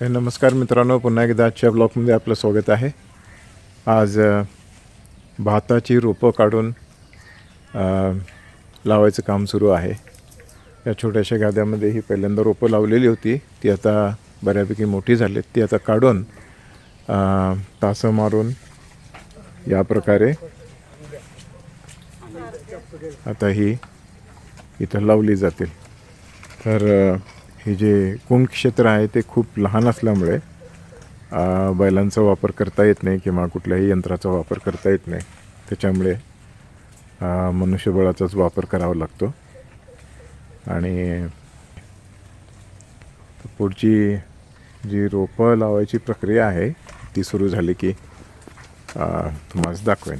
हे नमस्कार मित्रांनो पुन्हा एकदा आजच्या ब्लॉकमध्ये आपलं स्वागत आहे. आज भाताची रोपं काढून लावायचं काम सुरू आहे. या छोट्याशा गाद्यामध्ये ही पहिल्यांदा रोपं लावलेली होती. ती आता बऱ्यापैकी मोठी झाली ती आता काढून तासं मारून या प्रकारे आता ही इथं लावली जातील. तर हे जे कुंड क्षेत्र आहे ते खूप लहान असल्यामुळे बैलांचा वापर करता येत नाही किंवा कुठल्याही यंत्राचा वापर करता येत नाही. त्याच्यामुळे मनुष्यबळाचाच वापर करावा लागतो. आणि पुढची जी रोपं लावायची प्रक्रिया आहे ती सुरू झाली की तुम्हाला दाखवेन.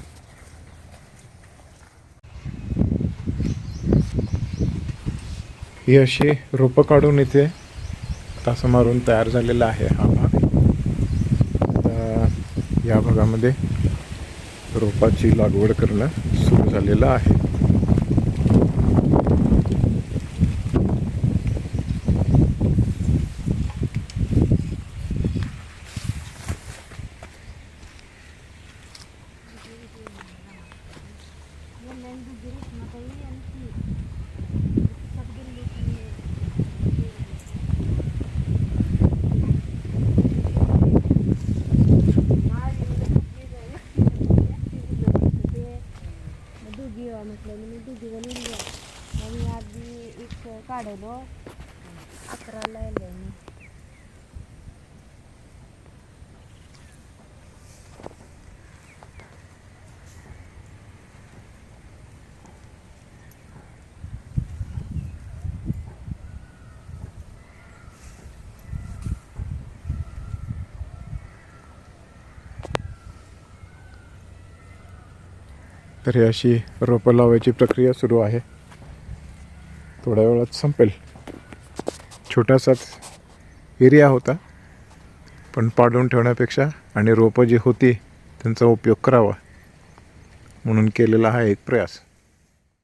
ही अशी रोपं काढून इथे तासं मारून तयार झालेला आहे हा भाग. या भागामध्ये रोपाची लागवड करणं सुरू झालेलं आहे. म्हटलं मी दुगी लिहिली मग मी आधी एक काढलो अकराला आले मी तर हे अशी रोपं लावायची प्रक्रिया सुरू आहे. थोड्या वेळात संपेल. छोटासाच एरिया होता पण पाडून ठेवण्यापेक्षा आणि रोपं जी होती त्यांचा उपयोग करावा म्हणून केलेला हा एक प्रयास.